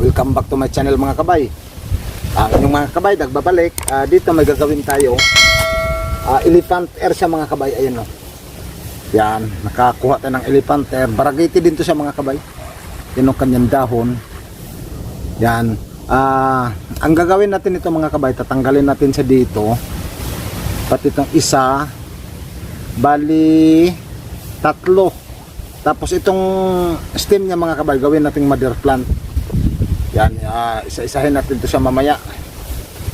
welcome back to my channel mga kabay. Ang inyong mga kabay, nagbabalik. Ah, Dito may gagawin tayo. Ah, Elephant air siya mga kabay. Ayan o Yan, nakakuha tayo ng elephant air. Baragiti din to siya mga kabay. Yan ang kanyang dahon. Yan. Ah, Ang gagawin natin ito mga kabay Tatanggalin natin sa dito. Pati itong isa. Bali Tatlo. Tapos itong stem niya mga kabay, gawin nating mother plant. Yan, ah, isa-isahin natin to siya mamaya.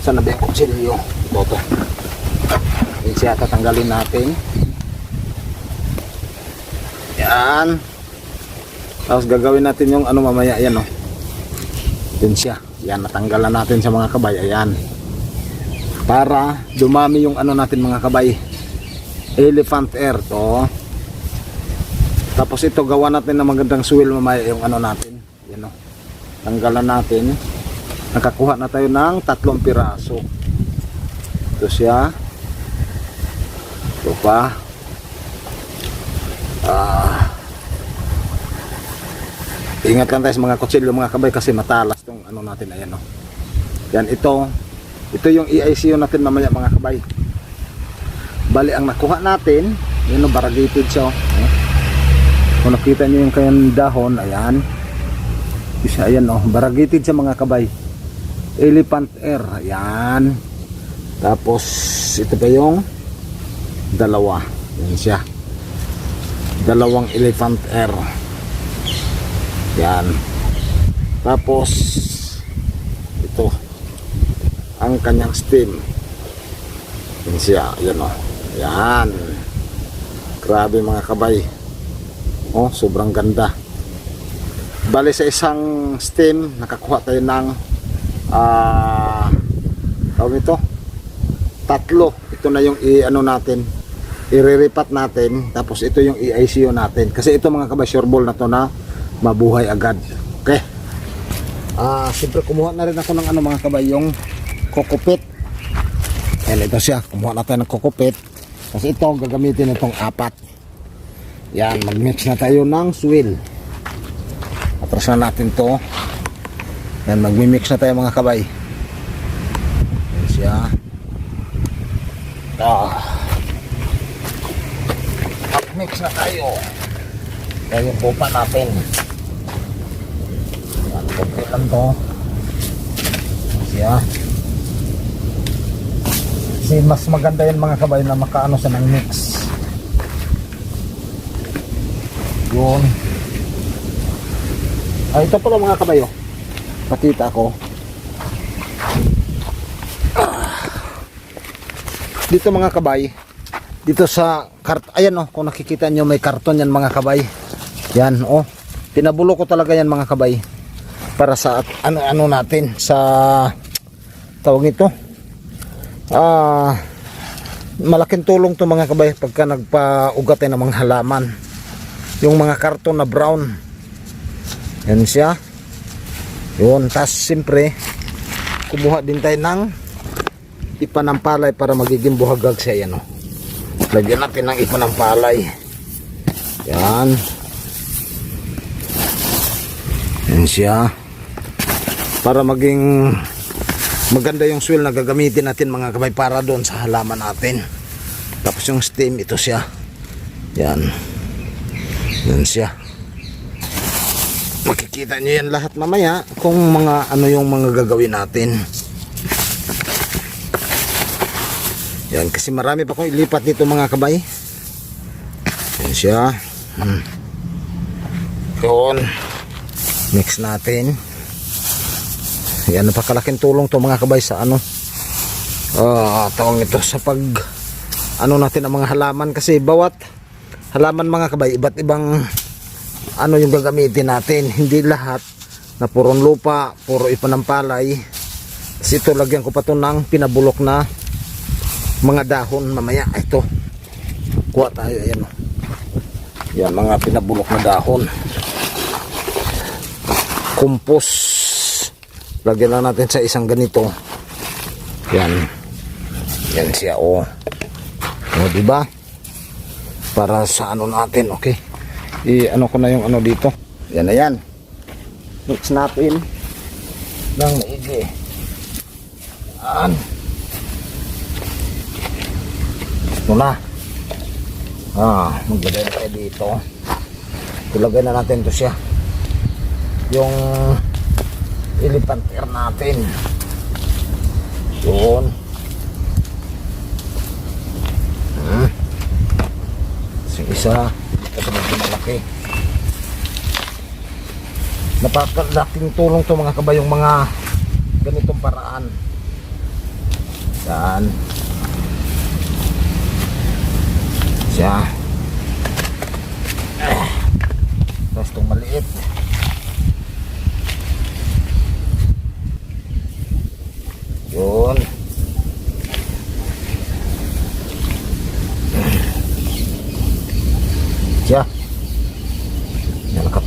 Saan na ba yung kutsilyo? Ito to. Yan siya, tatanggalin natin. Yan. Tapos gagawin natin yung ano mamaya, yan o. Yan siya. Yan, natanggalan natin sa mga kabay. Ayan. Para dumami yung ano natin mga kabay. Elephant air to. Tapos ito gawa natin ng magandang suwil mamaya yung ano natin. Tanggalan natin. Nakakuha na tayo ng tatlong piraso. Ito siya. Ito pa. Ah. Ingat lang tayo sa mga kutsilyo mga kabay kasi matalas tong ano natin ayan o. Yan ito. Ito yung EICU natin mamaya mga kabay. Bali ang nakuha natin, yun o variegated siya o. Ayan. Kung nakita nyo yung kanyang dahon, ayan. Isa, ayan oh, baragitid sa mga kabay. Elephant air, ayan. Tapos, ito pa yung dalawa. Yan siya. Dalawang elephant air. Yan. Tapos, ito. Ang kanyang stem. Yan siya, ayan oh. Ayan. Grabe mga kabay. Oh, sobrang ganda. Bale sa isang stem, nakakuha tayo ng ah tawag ito tatlo. Ito na yung i-ano natin. Ireripat natin. Tapos ito yung i-ICU natin. Kasi ito mga kabay, sure ball na to na mabuhay agad. Okay. Ah, siyempre kumuha na rin ako ng ano mga kabay, yung kokopit. Ayan, ito siya. Kumuha na tayo ng kokopit. Kasi ito, gagamitin itong apat. Yan, mag-mix na tayo ng swill. Atras na natin to. Yan, mag-mix na tayo mga kabay. Yan siya. Ah. Mag-mix na tayo. Yan yung pupa natin. Yan, konti lang to. Siya. Kasi mas maganda yan mga kabay na makaano sa ng mix. Yun. Ah, ito pala mga kabayo. Patita ko. Dito mga kabay. Dito sa kart ayan oh, kung nakikita nyo may karton yan mga kabay. Yan oh. Pinabulo ko talaga yan mga kabay. Para sa ano ano natin sa tawag ito. Ah malaking tulong to mga kabay pagka nagpaugat ng mga halaman yung mga karton na brown yan siya. Yun tas siyempre kumuha din tayo ng ipanampalay para magiging buhagag siya yan o lagyan natin ng ipanampalay. Yan. Yan siya. Para maging maganda yung swell na gagamitin natin mga kabay para doon sa halaman natin. Tapos yung stem ito siya. Yan. Yan siya. Makikita nyo yan lahat mamaya kung mga ano yung mga gagawin natin. Yan kasi marami pa kong ilipat dito mga kabay. Yan siya. Hmm. Yun. Mix natin. Yan napakalaking tulong to mga kabay sa ano. Ah, tawag ito sa pag ano natin ang mga halaman kasi bawat halaman mga kabay iba't ibang ano yung gagamitin natin? Hindi lahat. Na purong lupa puro ipanampalay. Kasi ito lagyan ko pa to ng pinabulok na mga dahon mamaya. Ito. Kuha tayo ayan o yan mga pinabulok na dahon. Kumpos lagyan lang natin sa isang ganito. Yan. Yan siya o o diba? Para sa ano natin okay i ano ko na yung ano dito yan na yan mix natin ng maigi. Yan. Ito na. Ah, maglagay na tayo dito. Ilagay na natin to siya. Yung elephant ear natin. Yun. Hmm. So, isa. Malaki. Napakalaking tulong to mga kabayong mga ganitong paraan. Yan. Siya. Tapos itong maliit. Yun. Siya.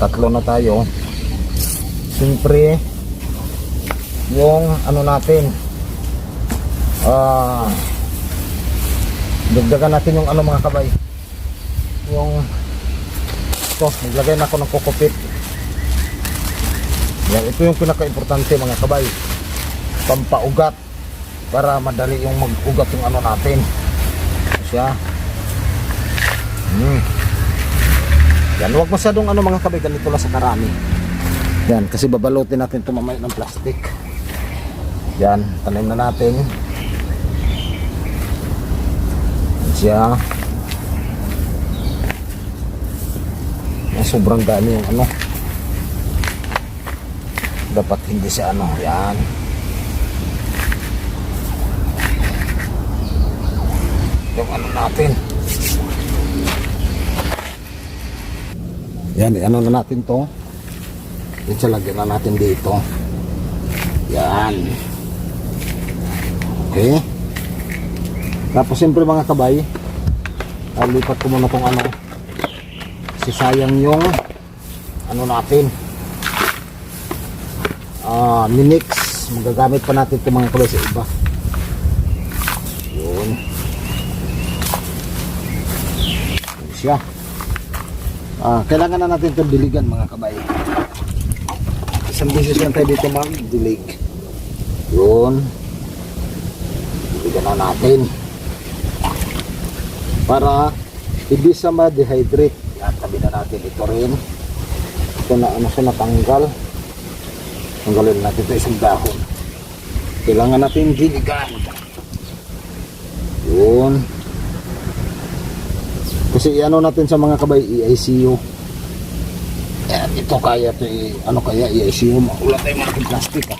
Nakatatlo na tayo. Siyempre, yung ano natin, ah, dagdagan natin yung ano mga kabay. Yung, ito, naglagay na ako ng kokopit. Yan, ito yung pinaka-importante mga kabay. Pampaugat para madali yung mag-ugat yung ano natin. Siya. Hmm. Yan, huwag masyadong ano mga kabay, ganito lang sa karami. Yan, kasi babalutin natin ito mamaya ng plastic. Yan, tanim na natin. Yan siya. Yan, sobrang dami yung ano. Dapat hindi siya ano, yan. Yung ano natin. Yan, ano na natin to. Sa lagyan na natin dito. Yan. Okay. Tapos siyempre mga kabay, ah, lipat ko muna tong ano. Kasi sayang yung ano natin. Ah, minix. Magagamit pa natin itong mga kabay sa iba. Yun. Yun siya. Ah, kailangan na natin itong diligan mga kabay. Isang beses lang tayo dito mag-dilig. Yun. Diligan na natin. Para hindi siya ma-dehydrate. Yan, tabi na natin ito rin. Ito na ano siya natanggal. Tanggalin natin ito isang dahon. Kailangan natin diligan. Yun. Kasi ano natin sa mga kabay, i-ICU. Yan, ito kaya ito, i- ano kaya, i-ICU. Wala tayong mga plastic ah.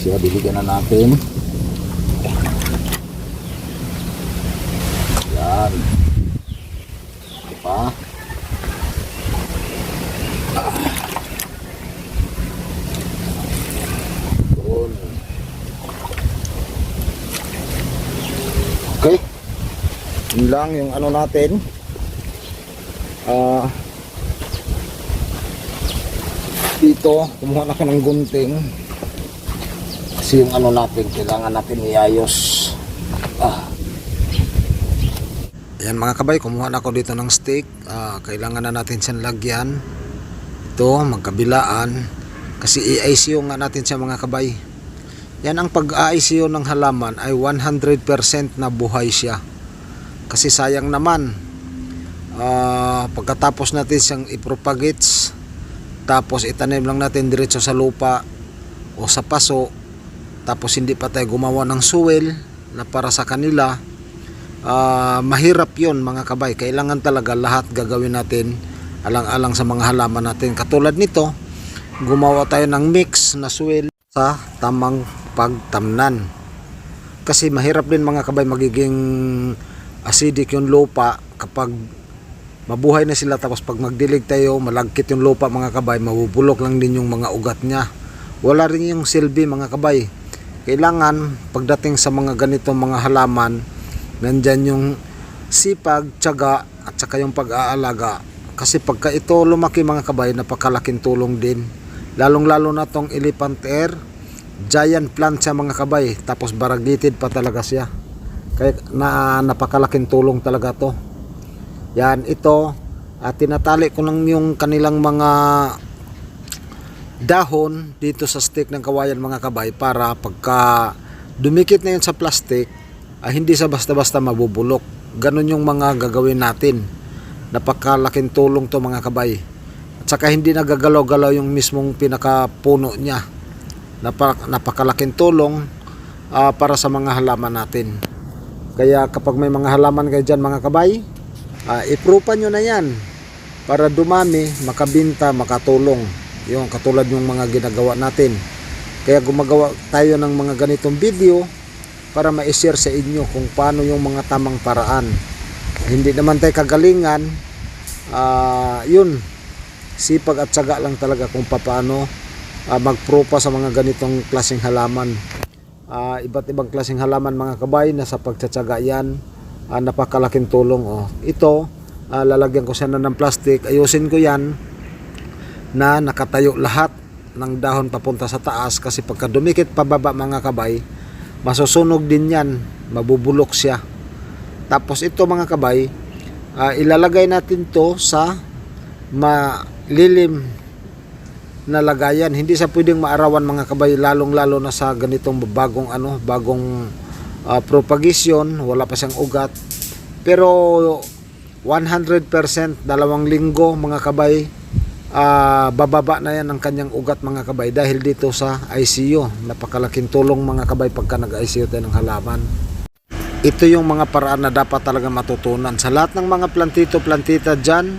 Siya, diligan na natin. Yan. Ito Yun lang yung ano natin. Ah dito, kumuha na ako ng gunting. Kasi yung ano natin, kailangan natin iayos. Ah. Yan mga kabay, kumuha na ako dito ng stick. Ah, kailangan na natin siyang lagyan. Ito, magkabilaan. Kasi i-ICU nga natin siya mga kabay. Yan ang pag-ICU ng halaman ay 100% na buhay siya. Kasi sayang naman. Ah, pagkatapos natin siyang ipropagates, tapos itanim lang natin diretso sa lupa o sa paso, tapos hindi pa tayo gumawa ng soil na para sa kanila, ah, mahirap yon mga kabay. Kailangan talaga lahat gagawin natin alang-alang sa mga halaman natin. Katulad nito, gumawa tayo ng mix na soil sa tamang pagtamnan. Kasi mahirap din mga kabay magiging acidic yung lupa kapag mabuhay na sila tapos pag magdilig tayo malagkit yung lupa mga kabay mabubulok lang din yung mga ugat niya. Wala rin yung silbi mga kabay. Kailangan pagdating sa mga ganitong mga halaman nandyan yung sipag, tiyaga at saka yung pag-aalaga. Kasi pagka ito lumaki mga kabay napakalaking tulong din. Lalong lalo na tong elephant air giant plant siya mga kabay. Tapos variegated pa talaga siya kaya na napakalaking tulong talaga to yan ito at tinatali ko lang yung kanilang mga dahon dito sa stick ng kawayan mga kabay para pagka dumikit na yun sa plastic ah, hindi sa basta-basta mabubulok. Ganon yung mga gagawin natin. Napakalaking tulong to mga kabay. At saka hindi nagagalaw-galaw yung mismong pinakapuno niya. Napak napakalaking tulong ah, para sa mga halaman natin. Kaya kapag may mga halaman kayo dyan mga kabay, uh, iprupan nyo na yan para dumami, makabinta, makatulong. Yung katulad yung mga ginagawa natin. Kaya gumagawa tayo ng mga ganitong video para ma-share sa inyo kung paano yung mga tamang paraan. Hindi naman tayo kagalingan, ah, yun, sipag at syaga lang talaga kung paano ah, magpropa sa mga ganitong klaseng halaman. Ah, iba't ibang klaseng halaman mga kabay na sa pagtsatsaga yan. Ah, napakalaking tulong oh. ito ah, lalagyan ko sana ng plastic. Ayusin ko yan na nakatayo lahat ng dahon papunta sa taas kasi pagka dumikit pababa mga kabay masusunog din yan. Mabubulok siya. Tapos ito mga kabay ah, ilalagay natin to sa malilim na lagayan. Hindi sa pwedeng maarawan mga kabay lalong lalo na sa ganitong bagong ano, bagong ah, propagation, wala pa siyang ugat. Pero 100% dalawang linggo mga kabay ah, bababa na yan ang kanyang ugat mga kabay dahil dito sa ICU. Napakalaking tulong mga kabay pagka nag-ICU tayo ng halaman. Ito yung mga paraan na dapat talaga matutunan. Sa lahat ng mga plantito-plantita dyan,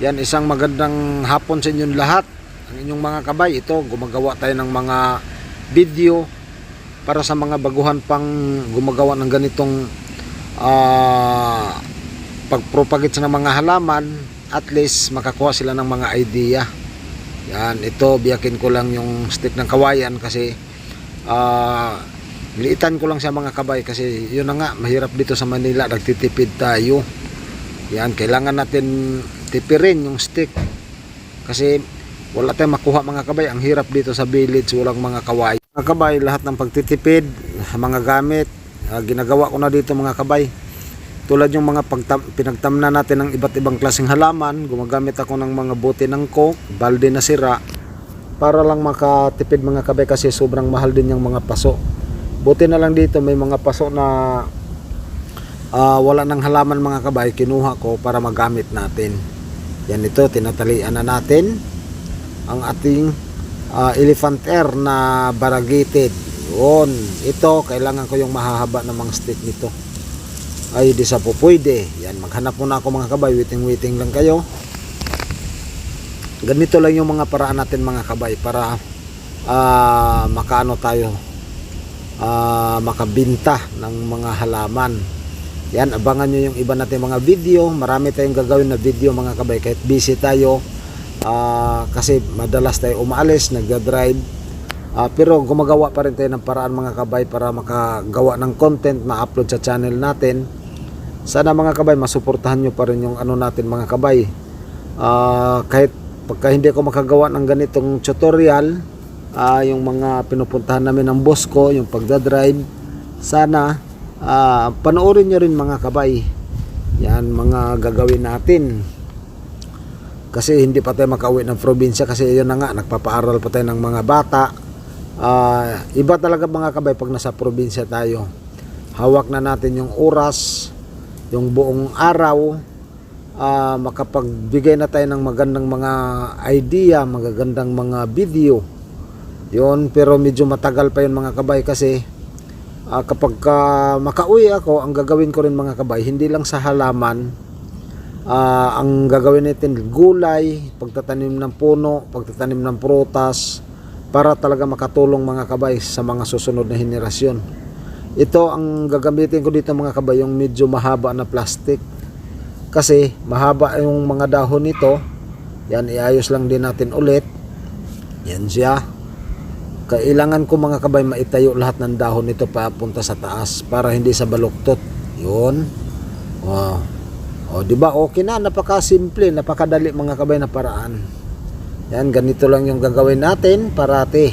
yan isang magandang hapon sa inyong lahat ang inyong mga kabay ito gumagawa tayo ng mga video para sa mga baguhan pang gumagawa ng ganitong ah pagpropagate ng mga halaman at least makakuha sila ng mga idea. Yan ito biyakin ko lang yung stick ng kawayan kasi ah liitan ko lang siya mga kabay kasi yun na nga mahirap dito sa Manila nagtitipid tayo. Yan kailangan natin tipirin yung stick. Kasi wala tayong makuha mga kabay. Ang hirap dito sa village walang mga kaway. Mga kabay lahat ng pagtitipid mga gamit ah, ginagawa ko na dito mga kabay. Tulad yung mga pagtam, pinagtamna natin ng iba't ibang klaseng halaman gumagamit ako ng mga bote ng coke balde na sira para lang makatipid mga kabay kasi sobrang mahal din yung mga paso. Buti na lang dito may mga paso na ah, wala ng halaman mga kabay kinuha ko para magamit natin. Yan ito tinatalian na natin ang ating ah, elephant air na variegated. Yun. Ito kailangan ko yung mahahaba ng mga stick nito. Ay di sa po pwede. Yan maghanap muna ako mga kabay. Waiting waiting lang kayo. Ganito lang yung mga paraan natin mga kabay para ah, makaano tayo ah, makabinta ng mga halaman. Yan abangan nyo yung iba natin mga video. Marami tayong gagawin na video mga kabay. Kahit busy tayo Ah, kasi madalas tayo umaalis, nagda-drive. Ah, pero gumagawa pa rin tayo ng paraan mga kabay para makagawa ng content ma-upload sa channel natin. Sana mga kabay masuportahan nyo pa rin yung ano natin mga kabay. Ah, kahit pagka hindi ako makagawa ng ganitong tutorial, ah, yung mga pinupuntahan namin ng boss ko, yung pagda-drive, sana ah, panoorin nyo rin mga kabay. Yan mga gagawin natin kasi hindi pa tayo makauwi ng probinsya kasi yun na nga nagpapaaral pa tayo ng mga bata. Ah, iba talaga mga kabay pag nasa probinsya tayo. Hawak na natin yung oras yung buong araw. Ah, makapagbigay na tayo ng magandang mga idea magagandang mga video. Yun pero medyo matagal pa yun mga kabay kasi ah, kapag ka makauwi ako ang gagawin ko rin mga kabay hindi lang sa halaman Ah, ang gagawin natin gulay, pagtatanim ng puno, pagtatanim ng prutas para talaga makatulong mga kabay sa mga susunod na henerasyon. Ito ang gagamitin ko dito mga kabay yung medyo mahaba na plastic. Kasi mahaba yung mga dahon nito. Yan iayos lang din natin ulit. Yan siya. Kailangan ko mga kabay maitayo lahat ng dahon nito papunta sa taas para hindi sa baluktot. Yun. Wow. O, di ba? Okay na, napaka-simple, napakadali mga kabay na paraan. Yan, ganito lang yung gagawin natin parati.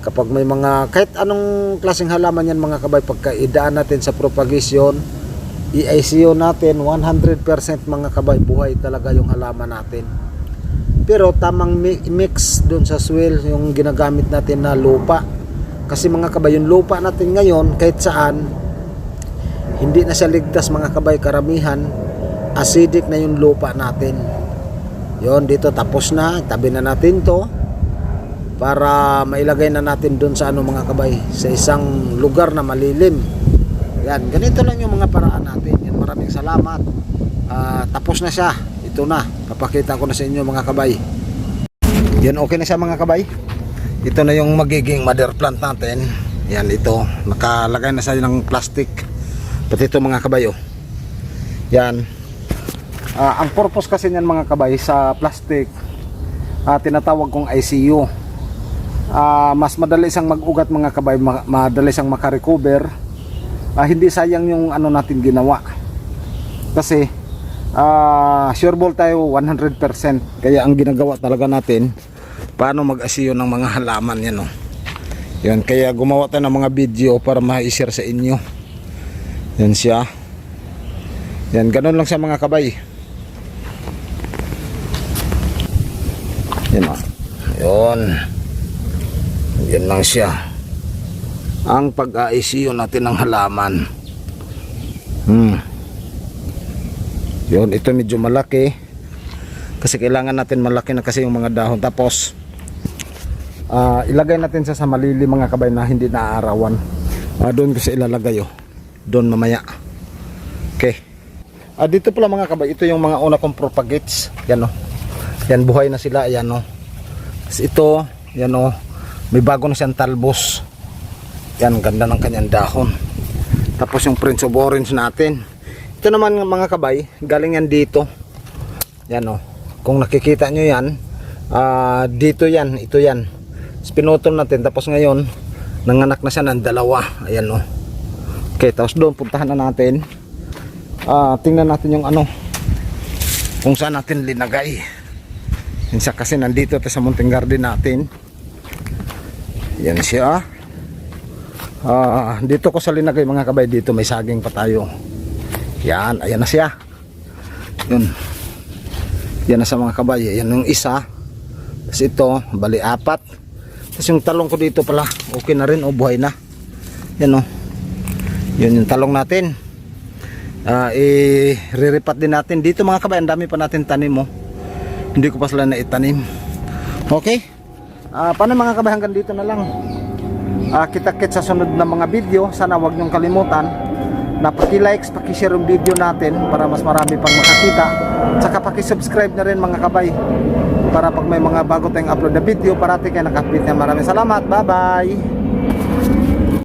Kapag may mga, kahit anong klaseng halaman yan mga kabay, pagka idaan natin sa propagation, i-ICU natin, 100% mga kabay, buhay talaga yung halaman natin. Pero tamang mi- mix doon sa soil yung ginagamit natin na lupa. Kasi mga kabay, yung lupa natin ngayon kahit saan hindi na siya ligtas mga kabay karamihan acidic na yung lupa natin. Yon dito tapos na, tabi na natin to para mailagay na natin doon sa ano mga kabay sa isang lugar na malilim. Yan, ganito lang yung mga paraan natin. Yan, maraming salamat. Ah, tapos na siya. Ito na. Papakita ko na sa inyo mga kabay. Yan, okay na siya mga kabay. Ito na yung magiging mother plant natin. Yan, ito. Nakalagay na siya ng plastic. Pati ito mga kabay, oh. Yan. Ah, ang purpose kasi niyan mga kabay sa plastic, ah, tinatawag kong ICU. Ah, mas madali siyang mag-ugat mga kabay, ma- madali siyang makarecover. Ah, hindi sayang yung ano natin ginawa. Kasi ah, sure ball tayo 100%. Kaya ang ginagawa talaga natin paano mag-ICU ng mga halaman yan oh. Yan, kaya gumawa tayo ng mga video para ma-share sa inyo. Yan siya. Yan, ganun lang siya mga kabay. Yan o. Yun. Yan lang siya. Ang pag-ICU natin ng halaman. Hmm. Yun, ito medyo malaki. Kasi kailangan natin malaki na kasi yung mga dahon. Tapos, ah, ilagay natin sa sa malili mga kabay na hindi naaarawan. Ah, doon kasi ilalagay oh. Doon mamaya. Okay. Ah, dito pala mga kabay, ito yung mga una kong propagates. Yan oh. Yan buhay na sila, yan oh. Ito, yan oh. May bago na siyang talbos. Yan, ganda ng kanyang dahon. Tapos yung Prince of Orange natin. Ito naman mga kabay, galing yan dito. Yan oh. Kung nakikita nyo yan, ah, dito yan, ito yan. Pinutol natin, tapos ngayon, nanganak na siya ng dalawa. Ayan oh. Okay, tapos doon puntahan na natin. Ah, tingnan natin yung ano kung saan natin linagay. Siya kasi nandito tayo sa Munting Garden natin. Yan siya. Ah, dito ko sa linagay mga kabay dito may saging pa tayo. Yan, ayan na siya. Yun. Yan na sa mga kabay. Yan yung isa. Tapos ito, bali apat. Tapos yung talong ko dito pala, okay na rin, o buhay na. Yan o. Yun yung talong natin. Ah, i-riripat din natin. Dito mga kabay, ang dami pa natin tanim mo. Hindi ko pa sila naitanim. Okay? Ah, paano mga kabay hanggang dito na lang. Ah, kita-kit sa sunod na mga video. Sana wag niyong kalimutan na paki-likes, paki-share yung video natin para mas marami pang makakita. Tsaka paki-subscribe na rin mga kabay para pag may mga bago tayong upload na video, parati kayo nakapit na. Maraming salamat. Bye-bye!